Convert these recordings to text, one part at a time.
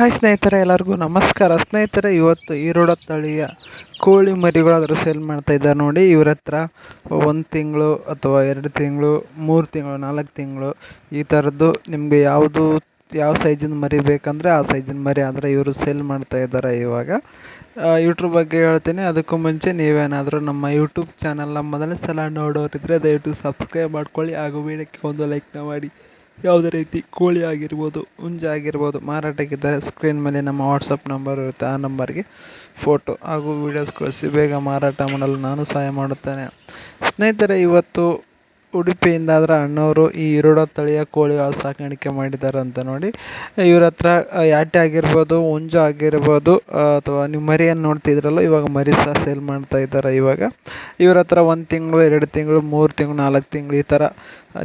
Hi ಸ್ನೇಹಿತರೆ, ಎಲ್ಲರಿಗೂ ನಮಸ್ಕಾರ. ಸ್ನೇಹಿತರೆ, ಇವತ್ತು ಈರೋಡ ತಳಿಯ ಕೋಳಿ ಮರಿಗಳಾದರೂ ಸೇಲ್ ಮಾಡ್ತಾ ಇದ್ದಾರೆ ನೋಡಿ. ಇವ್ರ ಹತ್ರ ಒಂದು ತಿಂಗಳು ಅಥವಾ ಎರಡು ತಿಂಗಳು, ಮೂರು ತಿಂಗಳು, ನಾಲ್ಕು ತಿಂಗಳು ಈ ಥರದ್ದು ನಿಮಗೆ ಯಾವುದು, ಯಾವ ಸೈಜಿನ ಮರಿ ಬೇಕಂದರೆ ಆ ಸೈಜಿನ ಮರಿ ಆದರೆ ಇವರು ಸೇಲ್ ಮಾಡ್ತಾ ಇದ್ದಾರೆ ಇವಾಗ. ಯೂಟ್ಯೂಬ್ ಬಗ್ಗೆ ಹೇಳ್ತೀನಿ. ಅದಕ್ಕೂ ಮುಂಚೆ ನೀವೇನಾದರೂ ನಮ್ಮ ಯೂಟ್ಯೂಬ್ ಚಾನಲ್ನ ಮೊದಲನೇ ಸಲ ನೋಡೋರಿದ್ದರೆ ದಯವಿಟ್ಟು ಸಬ್ಸ್ಕ್ರೈಬ್ ಮಾಡ್ಕೊಳ್ಳಿ. ಹಾಗೂ ವಿಡಿಯೋಕ್ಕೆ ಒಂದು ಲೈಕ್ನ ಮಾಡಿ. ಯಾವುದೇ ರೀತಿ ಕೋಳಿ ಆಗಿರ್ಬೋದು, ಹುಂಜ ಆಗಿರ್ಬೋದು ಮಾರಾಟಕ್ಕಿದ್ದರೆ ಸ್ಕ್ರೀನ್ ಮೇಲೆ ನಮ್ಮ ವಾಟ್ಸಪ್ ನಂಬರ್ ಇರುತ್ತೆ. ಆ ನಂಬರ್ಗೆ ಫೋಟೋ ಹಾಗೂ ವೀಡಿಯೋಸ್ ಕಳಿಸಿ. ಬೇಗ ಮಾರಾಟ ಮಾಡಲು ನಾನು ಸಹಾಯ ಮಾಡುತ್ತೇನೆ. ಸ್ನೇಹಿತರೆ, ಇವತ್ತು ಉಡುಪಿಯಿಂದ ಆದರೆ ಅಣ್ಣವರು ಈ ಇರುಡ ತಳಿಯ ಕೋಳಿ ಸಾಕಾಣಿಕೆ ಮಾಡಿದ್ದಾರೆ ಅಂತ ನೋಡಿ. ಇವ್ರ ಹತ್ರ ಯಾಟೆ ಆಗಿರ್ಬೋದು, ಹುಂಜ ಆಗಿರ್ಬೋದು ಅಥವಾ ನೀವು ಮರಿಯನ್ನು ನೋಡ್ತಿದ್ರಲ್ಲ, ಇವಾಗ ಮರಿ ಸಹ ಸೇಲ್ ಮಾಡ್ತಾ ಇದ್ದಾರೆ ಇವಾಗ. ಇವ್ರ ಹತ್ರ ಒಂದು ತಿಂಗಳು, ಎರಡು ತಿಂಗಳು, ಮೂರು ತಿಂಗಳು, ನಾಲ್ಕು ತಿಂಗಳು ಈ ಥರ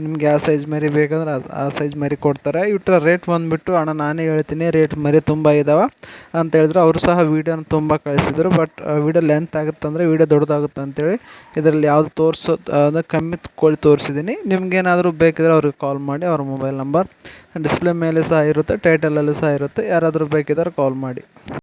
ನಿಮ್ಗೆ ಯಾವ ಸೈಜ್ ಮರಿ ಬೇಕಂದ್ರೆ ಅದು ಆ ಸೈಜ್ ಮರಿ ಕೊಡ್ತಾರೆ. ಇವ್ರ ರೇಟ್ ಬಂದುಬಿಟ್ಟು, ಅಣ್ಣ, ನಾನೇ ಹೇಳ್ತೀನಿ ರೇಟ್ ಮರಿ ತುಂಬ ಇದ್ದಾವೆ ಅಂತ ಹೇಳಿದ್ರು. ಅವರು ಸಹ ವೀಡಿಯೋನ ತುಂಬ ಕಳಿಸಿದ್ರು. ಬಟ್ ವೀಡಿಯೋ ಲೆಂತ್ ಆಗುತ್ತೆ ಅಂದರೆ ವೀಡಿಯೋ ದೊಡ್ಡದಾಗುತ್ತೆ ಅಂತೇಳಿ ಇದರಲ್ಲಿ ಯಾವುದು ತೋರಿಸೋ ಅಂದರೆ ಕಮ್ಮಿ ಕೋಳಿ ತೋರಿಸಿದ್ದೀನಿ ನಿಮ್ಗೇನಾದರೂ ಬೇಕಿದ್ರೆ ಅವ್ರಿಗೆ ಕಾಲ್ ಮಾಡಿ, ಅವ್ರ ಮೊಬೈಲ್ ನಂಬರ್ ಡಿಸ್ಪ್ಲೇ ಮೇಲೆ ಸಹ ಇರುತ್ತೆ ಟೈಟಲಲ್ಲೂ ಸಹ ಇರುತ್ತೆ. ಯಾರಾದರೂ ಬೇಕಿದ್ರೆ ಕಾಲ್ ಮಾಡಿ.